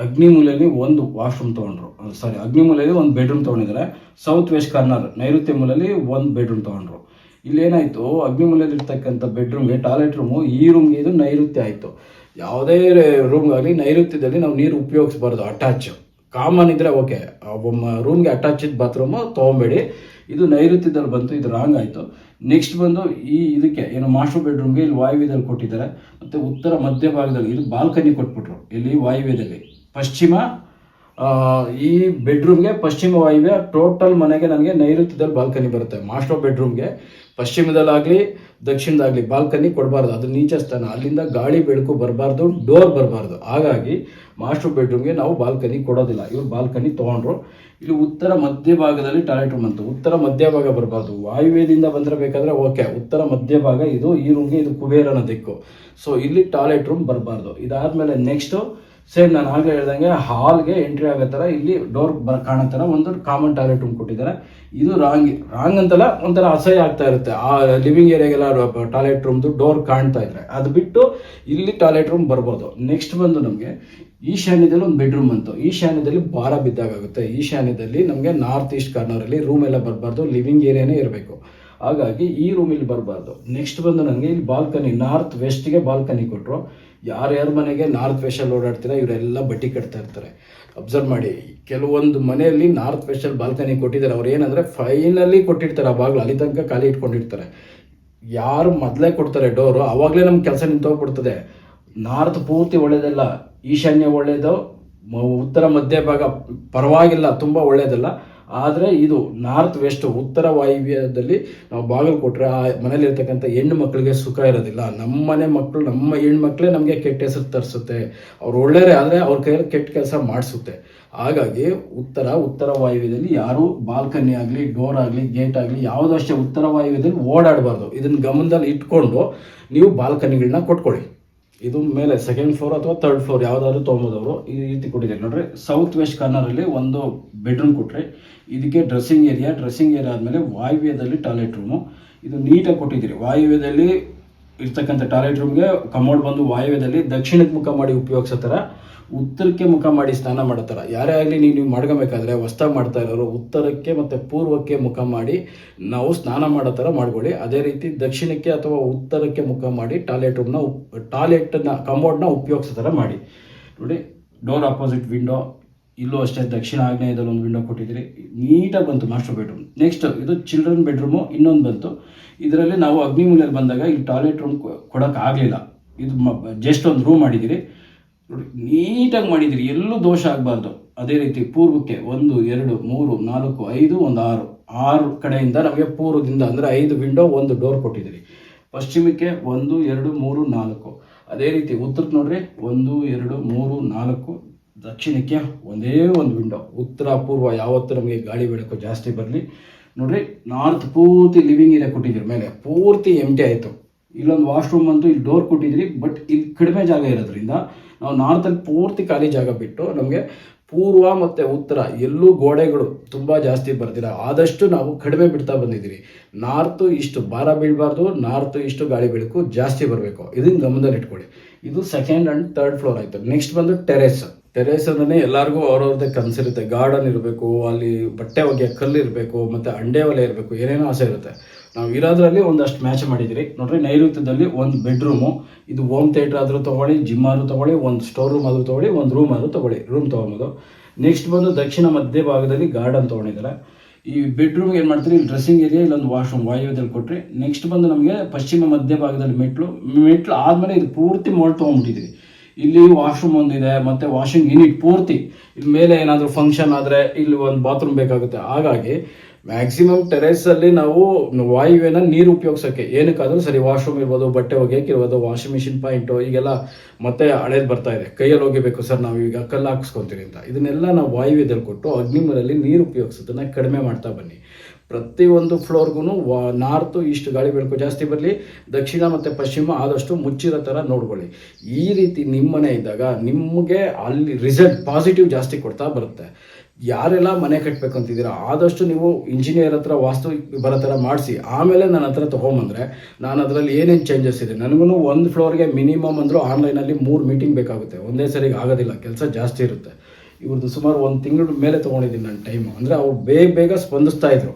S1: ಅಗ್ನಿ ಮೂಲೆಯಲ್ಲಿ ಒಂದು ವಾಶ್ರೂಮ್ ತೊಗೊಂಡ್ರು. ಸಾರಿ ಅಗ್ನಿಮೂಲೆಯಲ್ಲಿ ಒಂದು ಬೆಡ್ರೂಮ್ ತೊಗೊಂಡಿದ್ದಾರೆ. ಸೌತ್ ವೆಸ್ಟ್ ಕಾರ್ನರ್ ನೈಋತ್ಯ ಮೂಲೆಯಲ್ಲಿ ಒಂದು ಬೆಡ್ರೂಮ್ ತೊಗೊಂಡ್ರು. ಇಲ್ಲೇನಾಯಿತು ಅಗ್ನಿಮೂಲೆಯಲ್ಲಿ ಇರ್ತಕ್ಕಂಥ ಬೆಡ್ರೂಮ್ಗೆ ಟಾಯ್ಲೆಟ್ ರೂಮು ಈ ರೂಮ್ಗೆ ಇದು ನೈಋತ್ಯ ಆಯಿತು. ಯಾವುದೇ ರೂಮ್ಗಾಗಲಿ ನೈಋತ್ಯದಲ್ಲಿ ನಾವು ನೀರು ಉಪಯೋಗಿಸ್ಬಾರ್ದು ಅಟ್ಯಾಚ್ ಕಾಮನ್ ಇದ್ರೆ ಓಕೆ ರೂಮ್ಗೆ ಅಟ್ಯಾಚ್ ಇದ್ದ ಬಾತ್ರೂಮು ತೊಗೊಬೇಡಿ. ಇದು ನೈಋತ್ಯದಲ್ಲಿ ಬಂತು, ಇದು ರಾಂಗ್ ಆಯಿತು. ನೆಕ್ಸ್ಟ್ ಬಂದು ಈ ಇದಕ್ಕೆ, ಏನು ಮಾಸ್ಟರ್ ಬೆಡ್ರೂಮ್ಗೆ ಇಲ್ಲಿ ವಾಯುವ್ಯದಲ್ಲಿ ಕೊಟ್ಟಿದ್ದಾರೆ. ಮತ್ತು ಉತ್ತರ ಮಧ್ಯ ಭಾಗದಲ್ಲಿ ಇದು ಬಾಲ್ಕನಿ ಕೊಟ್ಬಿಟ್ರು, ಇಲ್ಲಿ ವಾಯುವ್ಯದಲ್ಲಿ. ಪಶ್ಚಿಮ ಈ ಬೆಡ್ರೂಮ್ಗೆ ಪಶ್ಚಿಮ ವಾಯುವ್ಯ ಟೋಟಲ್ ಮನೆಗೆ ನನಗೆ ನೈಋತ್ಯದಲ್ಲಿ ಬಾಲ್ಕನಿ ಬರುತ್ತೆ. ಮಾಸ್ಟರ್ ಬೆಡ್ರೂಮ್ಗೆ ಪಶ್ಚಿಮದಲ್ಲಾಗಲಿ, ದಕ್ಷಿಣದಾಗಲಿ ಬಾಲ್ಕನಿ ಕೊಡಬಾರ್ದು. ಅದು ನೀಚ ಸ್ಥಾನ. ಅಲ್ಲಿಂದ ಗಾಳಿ ಬೆಳಕು ಬರಬಾರ್ದು ಡೋರ್ ಬರಬಾರ್ದು. ಹಾಗಾಗಿ ಮಾಸ್ಟರ್ ಬೆಡ್ರೂಮ್ಗೆ ನಾವು ಬಾಲ್ಕನಿ ಕೊಡೋದಿಲ್ಲ. ಇವರು ಬಾಲ್ಕನಿ ತೊಗೊಂಡ್ರು. ಇಲ್ಲಿ ಉತ್ತರ ಮಧ್ಯಭಾಗದಲ್ಲಿ ಟಾಯ್ಲೆಟ್ ರೂಮ್ ಅಂತ. ಉತ್ತರ ಮಧ್ಯಭಾಗ ಬರಬಾರ್ದು. ವಾಯುವ್ಯದಿಂದ ಬಂದಿರಬೇಕಾದ್ರೆ ಬೇಕಾದರೆ ಓಕೆ ಉತ್ತರ ಮಧ್ಯಭಾಗ ಇದು, ಈ ರೂಮ್ಗೆ ಇದು ಕುಬೇರನ ದಿಕ್ಕು. ಸೊ ಇಲ್ಲಿ ಟಾಯ್ಲೆಟ್ ರೂಮ್ ಬರಬಾರ್ದು. ಇದಾದಮೇಲೆ ನೆಕ್ಸ್ಟು ಸೇಮ್ ನಾನು ಆಗಲೇ ಹೇಳ್ದಂಗೆ ಹಾಲ್ಗೆ ಎಂಟ್ರಿ ಆಗೋ ಥರ ಇಲ್ಲಿ ಡೋರ್ ಬರ ಕಾಣೋ ಥರ ಒಂದು ಕಾಮನ್ ಟಾಯ್ಲೆಟ್ ರೂಮ್ ಕೊಟ್ಟಿದ್ದಾರೆ. ಇದು ರಾಂಗ್ ರಾಂಗ್ ಅಂತಲ್ಲ ಒಂಥರ ಅಸಹ್ಯ ಆಗ್ತಾ ಇರುತ್ತೆ. ಆ ಲಿವಿಂಗ್ ಏರಿಯಾಗೆಲ್ಲ ಟಾಯ್ಲೆಟ್ ರೂಮ್ದು ಡೋರ್ ಕಾಣ್ತಾ ಇದ್ರೆ. ಅದು ಬಿಟ್ಟು ಇಲ್ಲಿ ಟಾಯ್ಲೆಟ್ ರೂಮ್ ಬರ್ಬೋದು. ನೆಕ್ಸ್ಟ್ ಬಂದು ನಮಗೆ ಈಶಾನ್ಯದಲ್ಲಿ ಒಂದು ಬೆಡ್ರೂಮ್ ಬಂತು. ಈಶಾನ್ಯದಲ್ಲಿ ಭಾರ ಬಿದ್ದಾಗುತ್ತೆ ಈಶಾನ್ಯದಲ್ಲಿ ನಮಗೆ ನಾರ್ತ್ ಈಸ್ಟ್ ಕಾರ್ನರಲ್ಲಿ ರೂಮ್ ಎಲ್ಲ ಬರಬಾರ್ದು. ಲಿವಿಂಗ್ ಏರಿಯಾನೇ ಇರಬೇಕು. ಹಾಗಾಗಿ ಈ ರೂಮ್ ಇಲ್ಲಿ ಬರಬಾರ್ದು. ನೆಕ್ಸ್ಟ್ ಬಂದು ನನಗೆ ಇಲ್ಲಿ ಬಾಲ್ಕನಿ ನಾರ್ತ್ ವೆಸ್ಟ್ಗೆ ಬಾಲ್ಕನಿ ಕೊಟ್ಟರು ಯಾರ್ಯಾರ ಮನೆಗೆ ನಾರ್ತ್ ವೆಸ್ಟಲ್ಲಿ ಓಡಾಡ್ತೀರಾ ಇವರೆಲ್ಲ ಬಟ್ಟಿ ಕಟ್ತಾ ಇರ್ತಾರೆ. ಅಬ್ಸರ್ವ್ ಮಾಡಿ. ಕೆಲವೊಂದು ಮನೆಯಲ್ಲಿ ನಾರ್ತ್ ವೆಸ್ಟಲ್ಲಿ ಬಾಲ್ಕನಿ ಕೊಟ್ಟಿದ್ದಾರೆ. ಅವ್ರು ಏನಂದರೆ ಫೈನಲಿ ಕೊಟ್ಟಿರ್ತಾರೆ. ಆ ಬಾಗ್ಲು ಅಲ್ಲಿ ತನಕ ಖಾಲಿ ಇಟ್ಕೊಂಡಿರ್ತಾರೆ. ಯಾರು ಮೊದಲೇ ಕೊಡ್ತಾರೆ ಡೋರು ಆವಾಗಲೇ ನಮ್ಮ ಕೆಲಸ ನಿಂತೋಗ್ಬಿಡ್ತದೆ. ನಾರ್ತ್ ಪೂರ್ತಿ ಒಳ್ಳೇದಲ್ಲ. ಈಶಾನ್ಯ ಒಳ್ಳೇದು ಉತ್ತರ ಮಧ್ಯ ಭಾಗ ಪರವಾಗಿಲ್ಲ, ತುಂಬ ಒಳ್ಳೇದಲ್ಲ. ಆದರೆ ಇದು ನಾರ್ತ್ ವೆಸ್ಟ್ ಉತ್ತರ ವಾಯುವ್ಯದಲ್ಲಿ ನಾವು ಬಾಗಿಲು ಕೊಟ್ಟರೆ ಆ ಮನೇಲಿ ಇರ್ತಕ್ಕಂಥ ಹೆಣ್ಣು ಮಕ್ಕಳಿಗೆ ಸುಖ ಇರೋದಿಲ್ಲ. ನಮ್ಮ ಮನೆ ಮಕ್ಕಳು ನಮ್ಮ ಹೆಣ್ಮಕ್ಳೇ ನಮಗೆ ಕೆಟ್ಟ ಹೆಸರು ತರಿಸುತ್ತೆ. ಅವ್ರು ಒಳ್ಳೆಯರೇ ಆದರೆ ಅವ್ರ ಕೈಯಲ್ಲಿ ಕೆಟ್ಟ ಕೆಲಸ ಮಾಡಿಸುತ್ತೆ. ಹಾಗಾಗಿ ಉತ್ತರ ಉತ್ತರ ವಾಯುವ್ಯದಲ್ಲಿ ಯಾರು ಬಾಲ್ಕನಿ ಆಗಲಿ, ಡೋರ್ ಆಗಲಿ, ಗೇಟ್ ಆಗಲಿ ಯಾವುದೋ ಅಷ್ಟೇ ಉತ್ತರ ವಾಯುವ್ಯದಲ್ಲಿ ಓಡಾಡಬಾರ್ದು. ಇದನ್ನು ಗಮನದಲ್ಲಿ ಇಟ್ಕೊಂಡು ನೀವು ಬಾಲ್ಕನಿಗಳನ್ನ ಕೊಟ್ಕೊಳ್ಳಿ. ಇದು ಮೇಲೆ ಸೆಕೆಂಡ್ ಫ್ಲೋರ್ ಅಥವಾ ತರ್ಡ್ ಫ್ಲೋರ್ ಯಾವ್ದಾದ್ರು ತೊಗೊಂಬೋದವರು ಈ ರೀತಿ ಕೊಟ್ಟಿದ್ದಾರೆ. ನೋಡ್ರಿ ಸೌತ್ ವೆಸ್ಟ್ ಕಾರ್ನರಲ್ಲಿ ಒಂದು ಬೆಡ್ರೂಮ್ ಕೊಟ್ಟರೆ ಇದಕ್ಕೆ ಡ್ರೆಸ್ಸಿಂಗ್ ಏರಿಯಾ ಡ್ರೆಸ್ಸಿಂಗ್ ಏರಿಯಾ ಆದಮೇಲೆ ವಾಯುವ್ಯದಲ್ಲಿ ಟಾಯ್ಲೆಟ್ ರೂಮು ಇದು ನೀಟಾಗಿ ಕೊಟ್ಟಿದ್ದೀರಿ. ವಾಯುವ್ಯದಲ್ಲಿ ಇರ್ತಕ್ಕಂಥ ಟಾಯ್ಲೆಟ್ ರೂಮ್ಗೆ ಕಮೋಡ್ ಬಂದು ವಾಯುವ್ಯದಲ್ಲಿ ದಕ್ಷಿಣದ ಮುಖ ಮಾಡಿ ಉಪಯೋಗಿಸೋ ಥರ ಉತ್ತರಕ್ಕೆ ಮುಖ ಮಾಡಿ ಸ್ನಾನ ಮಾಡೋ ಥರ. ಯಾರೇ ಆಗಲಿ ನೀವು ನೀವು ಮಾಡ್ಕೋಬೇಕಾದ್ರೆ ಹೊಸ್ದಾಗಿ ಮಾಡ್ತಾ ಇರೋರು ಉತ್ತರಕ್ಕೆ ಮತ್ತು ಪೂರ್ವಕ್ಕೆ ಮುಖ ಮಾಡಿ ನಾವು ಸ್ನಾನ ಮಾಡೋ ಥರ ಮಾಡ್ಕೊಳ್ಳಿ. ಅದೇ ರೀತಿ ದಕ್ಷಿಣಕ್ಕೆ ಅಥವಾ ಉತ್ತರಕ್ಕೆ ಮುಖ ಮಾಡಿ ಟಾಯ್ಲೆಟ್ ರೂಮ್ನ ಟಾಯ್ಲೆಟ್ನ, ಕಮೋಡ್ನ ಉಪಯೋಗಿಸೋ ಥರ ಮಾಡಿ. ನೋಡಿ, ಡೋರ್ ಅಪೋಸಿಟ್ ವಿಂಡೋ, ಇಲ್ಲೂ ಅಷ್ಟೇ ದಕ್ಷಿಣ ಆಗ್ನೇಯದಲ್ಲಿ ಒಂದು ವಿಂಡೋ ಕೊಟ್ಟಿದ್ದೀರಿ. ನೀಟಾಗಿ ಬಂತು, ಮಾಸ್ಟರ್ ಬೆಡ್ರೂಮ್. ನೆಕ್ಸ್ಟ್ ಇದು ಚಿಲ್ಡ್ರನ್ ಬೆಡ್ರೂಮು, ಇನ್ನೊಂದು ಬಂತು. ಇದರಲ್ಲಿ ನಾವು ಅಗ್ನಿ ಮೂಲೆಯಲ್ಲಿ ಬಂದಾಗ ಈ ಟಾಯ್ಲೆಟ್ ರೂಮ್ ಕೊಡೋಕ್ಕಾಗಲಿಲ್ಲ. ಇದು ಜಸ್ಟ್ ಒಂದು ರೂಮ್ ಮಾಡಿದ್ದೀರಿ. ನೋಡಿ, ನೀಟಾಗಿ ಮಾಡಿದ್ರಿ ಎಲ್ಲೂ ದೋಷ ಆಗಬಾರ್ದು. ಅದೇ ರೀತಿ ಪೂರ್ವಕ್ಕೆ ಒಂದು, ಎರಡು, ಮೂರು, ನಾಲ್ಕು, ಐದು, ಒಂದು, ಆರು. ಆರು ಕಡೆಯಿಂದ ನಮಗೆ ಪೂರ್ವದಿಂದ ಅಂದರೆ ಐದು ವಿಂಡೋ ಒಂದು ಡೋರ್ ಕೊಟ್ಟಿದ್ದೀರಿ. ಪಶ್ಚಿಮಕ್ಕೆ ಒಂದು, ಎರಡು, ಮೂರು, ನಾಲ್ಕು. ಅದೇ ರೀತಿ ಉತ್ತರಕ್ಕೆ ನೋಡ್ರಿ. ಒಂದು, ಎರಡು, ಮೂರು, ನಾಲ್ಕು. ದಕ್ಷಿಣಕ್ಕೆ ಒಂದೇ ಒಂದು ವಿಂಡೋ ಉತ್ತರ, ಪೂರ್ವ, ಯಾವತ್ತೂ ನಮಗೆ ಗಾಳಿ ಬೆಳಕು ಜಾಸ್ತಿ ಬರಲಿ. ನೋಡ್ರಿ ನಾರ್ತ್ ಪೂರ್ತಿ ಲಿವಿಂಗ್ ಏರಿಯಾ ಕೊಟ್ಟಿದ್ದೀರಿ. ಮೇಲೆ ಪೂರ್ತಿ ಎಂ ಟಿ ಆಯಿತು. ಇಲ್ಲೊಂದು ವಾಶ್ರೂಮ್ ಅಂತೂ ಇಲ್ಲಿ ಡೋರ್ ಕೊಟ್ಟಿದ್ದೀರಿ ಬಟ್ ಇಲ್ಲಿ ಕಡಿಮೆ ಜಾಗ ಇರೋದ್ರಿಂದ ನಾವು ನಾರ್ತಲ್ಲಿ ಪೂರ್ತಿ ಖಾಲಿ ಜಾಗ ಬಿಟ್ಟು ನಮಗೆ ಪೂರ್ವ ಮತ್ತು ಉತ್ತರ ಎಲ್ಲೂ ಗೋಡೆಗಳು ತುಂಬ ಜಾಸ್ತಿ ಬರ್ತಿಲ್ಲ ಆದಷ್ಟು ನಾವು ಕಡಿಮೆ ಬಿಡ್ತಾ ಬಂದಿದ್ದೀವಿ ನಾರ್ತು ಇಷ್ಟು ಭಾರ ಬೀಳಬಾರ್ದು, ನಾರ್ತು ಇಷ್ಟು ಗಾಳಿ ಬೆಳಕು ಜಾಸ್ತಿ ಬರಬೇಕು. ಇದನ್ನ ಗಮನದಲ್ಲಿ ಇಟ್ಕೊಳ್ಳಿ. ಇದು ಸೆಕೆಂಡ್ ಆ್ಯಂಡ್ ತರ್ಡ್ ಫ್ಲೋರ್ ಆಯಿತು. ನೆಕ್ಸ್ಟ್ ಬಂದು ಟೆರೇಸ್ ಟೆರೇಸ್ ಅಂದ್ರೆ ಎಲ್ಲರಿಗೂ ಅವ್ರವ್ರದ್ದೇ ಕನಸಿರುತ್ತೆ ಗಾರ್ಡನ್ ಇರಬೇಕು, ಅಲ್ಲಿ ಬಟ್ಟೆ ಒಗೆಯ ಕಲ್ಲು ಇರಬೇಕು, ಮತ್ತು ಅಂಡೆ ಒಲೆ ಇರಬೇಕು, ಏನೇನೋ ಆಸೆ ಇರುತ್ತೆ. ನಾವು ಇರೋದ್ರಲ್ಲಿ ಒಂದಷ್ಟು ಮ್ಯಾಚ್ ಮಾಡಿದಿರಿ ನೋಡ್ರಿ, ನೈಋತ್ಯದಲ್ಲಿ ಒಂದು ಬೆಡ್ರೂಮು ಇದು ಹೋಮ್ ಥಿಯೇಟ್ರ್ ಆದರೂ ತೊಗೊಳ್ಳಿ ಜಿಮ್ ಆದರೂ ತೊಗೊಳ್ಳಿ, ಒಂದು ಸ್ಟೋರ್ ರೂಮ್ ಆದರೂ ತೊಗೊಳ್ಳಿ, ಒಂದು ರೂಮ್ ಆದರೂ ತೊಗೊಳ್ಳಿ. ರೂಮ್ ತೊಗೊಬೋದು. ನೆಕ್ಸ್ಟ್ ಬಂದು ದಕ್ಷಿಣ ಮಧ್ಯ ಭಾಗದಲ್ಲಿ ಗಾರ್ಡನ್ ತೊಗೊಂಡಿದ್ದಾರೆ. ಈ ಬೆಡ್ರೂಮ್ಗೆ ಏನು ಮಾಡ್ತೀರಿ? ಇಲ್ಲಿ ಡ್ರೆಸ್ಸಿಂಗ್ ಏರಿಯಾ ಇಲ್ಲೊಂದು ವಾಶ್ರೂಮ್ ವಾಯುವ್ಯದಲ್ಲಿ ಕೊಟ್ಟರೆ ನೆಕ್ಸ್ಟ್ ಬಂದು ನಮಗೆ ಪಶ್ಚಿಮ ಮಧ್ಯ ಭಾಗದಲ್ಲಿ ಮೆಟ್ಲು. ಮೆಟ್ಲು ಆದಮೇಲೆ ಇದು ಪೂರ್ತಿ ಮೋಲ್ ತೊಗೊಂಡ್ಬಿಟ್ಟಿದ್ದೀರಿ. ಇಲ್ಲಿ ವಾಶ್ರೂಮ್ ಒಂದಿದೆ, ಮತ್ತು ವಾಷಿಂಗ್ ಯೂನಿಟ್ ಪೂರ್ತಿ. ಇಲ್ಲಿ ಮೇಲೆ ಏನಾದರೂ ಫಂಕ್ಷನ್ ಆದರೆ ಇಲ್ಲಿ ಒಂದು ಬಾತ್ರೂಮ್ ಬೇಕಾಗುತ್ತೆ. ಹಾಗಾಗಿ ಮ್ಯಾಕ್ಸಿಮಮ್ ಟೆರೇಸಲ್ಲಿ ನಾವು ವಾಯುವೇನ ನೀರು ಉಪಯೋಗಿಸೋಕ್ಕೆ. ಏನಕ್ಕಾದ್ರೂ ಸರಿ ವಾಶ್ರೂಮ್ ಇರ್ಬೋದು, ಬಟ್ಟೆ ಒಗೆಯಕ್ಕೆ ಇರ್ಬೋದು ವಾಷಿಂಗ್ ಮಿಷಿನ್ ಪಾಯಿಂಟು ಈಗೆಲ್ಲ ಮತ್ತೆ ಹಳೇದು ಬರ್ತಾ ಇದೆ. ಕೈಯಲ್ಲಿ ಹೋಗಿಬೇಕು ಸರ್, ನಾವು ಈಗ ಕಲ್ಲು ಹಾಕ್ಸ್ಕೊತೀವಿ ಅಂತ. ಇದನ್ನೆಲ್ಲ ನಾವು ವಾಯುವ್ಯದಲ್ಲಿ ಕೊಟ್ಟು ಅಗ್ನಿಮರಲ್ಲಿ ನೀರು ಉಪಯೋಗಿಸೋದನ್ನ ಕಡಿಮೆ ಮಾಡ್ತಾ ಬನ್ನಿ. ಪ್ರತಿಯೊಂದು ಫ್ಲೋರ್ಗೂ ವಾ, ನಾರ್ತು, ಈಸ್ಟ್ ಗಾಳಿ ಬೆಳಕು ಜಾಸ್ತಿ ಬರಲಿ. ದಕ್ಷಿಣ ಮತ್ತು ಪಶ್ಚಿಮ ಆದಷ್ಟು ಮುಚ್ಚಿರೋ ಥರ ನೋಡ್ಕೊಳ್ಳಿ. ಈ ರೀತಿ ನಿಮ್ಮನೆ ಇದ್ದಾಗ ನಿಮಗೆ ಅಲ್ಲಿ ರಿಸಲ್ಟ್ ಪಾಸಿಟಿವ್ ಜಾಸ್ತಿ ಕೊಡ್ತಾ ಬರುತ್ತೆ. ಯಾರೆಲ್ಲ ಮನೆ ಕಟ್ಟಬೇಕು ಅಂತಿದ್ದೀರಾ, ಆದಷ್ಟು ನೀವು ಇಂಜಿನಿಯರ್ ಹತ್ರ ವಾಸ್ತು ಬರೋ ಥರ ಮಾಡಿಸಿ. ಆಮೇಲೆ ನನ್ನ ಹತ್ರ ತೊಗೊಂಬಂದ್ರೆ ನಾನು ಅದರಲ್ಲಿ ಏನೇನು ಚೇಂಜಸ್ ಇದೆ? ನನಗೂ ಒಂದು ಫ್ಲೋರ್ಗೆ ಮಿನಿಮಮ್ ಅಂದರೂ ಆನ್ಲೈನಲ್ಲಿ ಮೂರು ಮೀಟಿಂಗ್ ಬೇಕಾಗುತ್ತೆ. ಒಂದೇ ಸರಿಗೆ ಆಗೋದಿಲ್ಲ, ಕೆಲಸ ಜಾಸ್ತಿ ಇರುತ್ತೆ. ಇವ್ರದ್ದು ಸುಮಾರು ಒಂದು ತಿಂಗಳ ಮೇಲೆ ತೊಗೊಂಡಿದ್ದೀನಿ ನನ್ನ ಟೈಮು ಅಂದರೆ ಅವ್ರು ಬೇಗ ಬೇಗ ಸ್ಪಂದಿಸ್ತಾ ಇದ್ರು.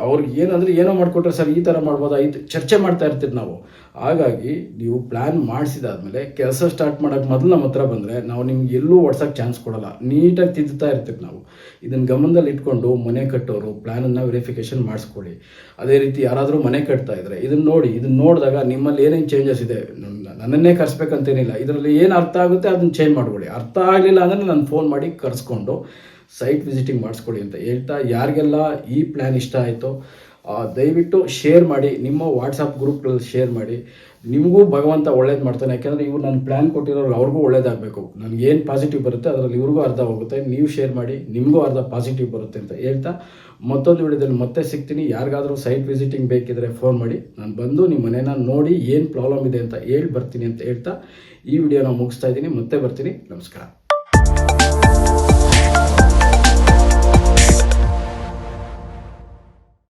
S1: ಅವ್ರಿಗೆ ಏನಂದ್ರೆ ಏನೋ ಮಾಡಿಕೊಟ್ರೆ ಸರ್ ಈ ಥರ ಮಾಡ್ಬೋದಾ ಇದು ಚರ್ಚೆ ಮಾಡ್ತಾ ಇರ್ತೀವಿ ನಾವು. ಹಾಗಾಗಿ ನೀವು ಪ್ಲ್ಯಾನ್ ಮಾಡಿಸಿದಾದ್ಮೇಲೆ ಕೆಲಸ ಸ್ಟಾರ್ಟ್ ಮಾಡೋಕೆ ಮೊದಲು ನಮ್ಮ ಹತ್ರ ಬಂದರೆ ನಾವು ನಿಮ್ಗೆ ಎಲ್ಲೂ ಓಡ್ಸೋಕ್ಕೆ ಚಾನ್ಸ್ ಕೊಡಲ್ಲ. ನೀಟಾಗಿ ತಿದ್ದುತ್ತಾ ಇರ್ತೀವಿ ನಾವು. ಇದನ್ನು ಗಮನದಲ್ಲಿ ಇಟ್ಕೊಂಡು ಮನೆ ಕಟ್ಟೋರು ಪ್ಲ್ಯಾನನ್ನು ವೆರಿಫಿಕೇಶನ್ ಮಾಡಿಸ್ಕೊಳ್ಳಿ. ಅದೇ ರೀತಿ ಯಾರಾದರೂ ಮನೆ ಕಟ್ತಾ ಇದ್ರೆ ಇದನ್ನು ನೋಡಿ ಇದನ್ನು ನೋಡಿದಾಗ ನಿಮ್ಮಲ್ಲಿ ಏನೇನು ಚೇಂಜಸ್ ಇದೆ ನನ್ನ- ನನ್ನನ್ನೇ ಕರೆಸ್ಬೇಕಂತೇನಿಲ್ಲ. ಇದರಲ್ಲಿ ಏನು ಅರ್ಥ ಆಗುತ್ತೆ ಅದನ್ನು ಚೇಂಜ್ ಮಾಡ್ಕೊಳ್ಳಿ. ಅರ್ಥ ಆಗಲಿಲ್ಲ ಅಂದರೆ ನಾನು ಫೋನ್ ಮಾಡಿ ಕರೆಸ್ಕೊಂಡು ಸೈಟ್ ವಿಸಿಟಿಂಗ್ ಮಾಡಿಸ್ಕೊಳ್ಳಿ ಅಂತ ಹೇಳ್ತಾ ಯಾರಿಗೆಲ್ಲ ಈ ಪ್ಲ್ಯಾನ್ ಇಷ್ಟ ಆಯಿತೋ ದಯವಿಟ್ಟು ಶೇರ್ ಮಾಡಿ, ನಿಮ್ಮ ವಾಟ್ಸಪ್ ಗ್ರೂಪ್ಗಳಲ್ಲಿ ಶೇರ್ ಮಾಡಿ. ನಿಮಗೂ ಭಗವಂತ ಒಳ್ಳೇದು ಮಾಡ್ತಾನೆ, ಯಾಕೆಂದರೆ ಇವ್ರು ನನ್ನ ಪ್ಲ್ಯಾನ್ ಕೊಟ್ಟಿರೋರು ಅವ್ರಿಗೂ ಒಳ್ಳೇದಾಗಬೇಕು. ನನಗೇನು ಪಾಸಿಟಿವ್ ಬರುತ್ತೆ ಅದರಲ್ಲಿ ಇವ್ರಿಗೂ ಅರ್ಧ ಹೋಗುತ್ತೆ, ನೀವು ಶೇರ್ ಮಾಡಿ, ನಿಮಗೂ ಅರ್ಧ ಪಾಸಿಟಿವ್ ಬರುತ್ತೆ ಅಂತ ಹೇಳ್ತಾ ಮತ್ತೊಂದು ವಿಡಿಯೋದಲ್ಲಿ ಮತ್ತೆ ಸಿಗ್ತೀನಿ. ಯಾರಿಗಾದರೂ ಸೈಟ್ ವಿಸಿಟಿಂಗ್ ಬೇಕಿದ್ರೆ ಫೋನ್ ಮಾಡಿ. ನಾನು ಬಂದು ನಿಮ್ಮ ಮನೇನ ನೋಡಿ ಏನು ಪ್ರಾಬ್ಲಮ್ ಇದೆ ಅಂತ ಹೇಳಿ ಬರ್ತೀನಿ ಅಂತ ಹೇಳ್ತಾ ಈ ವಿಡಿಯೋನ ಮುಗಿಸ್ತಾ ಇದ್ದೀನಿ. ಮತ್ತೆ ಬರ್ತೀನಿ. ನಮಸ್ಕಾರ.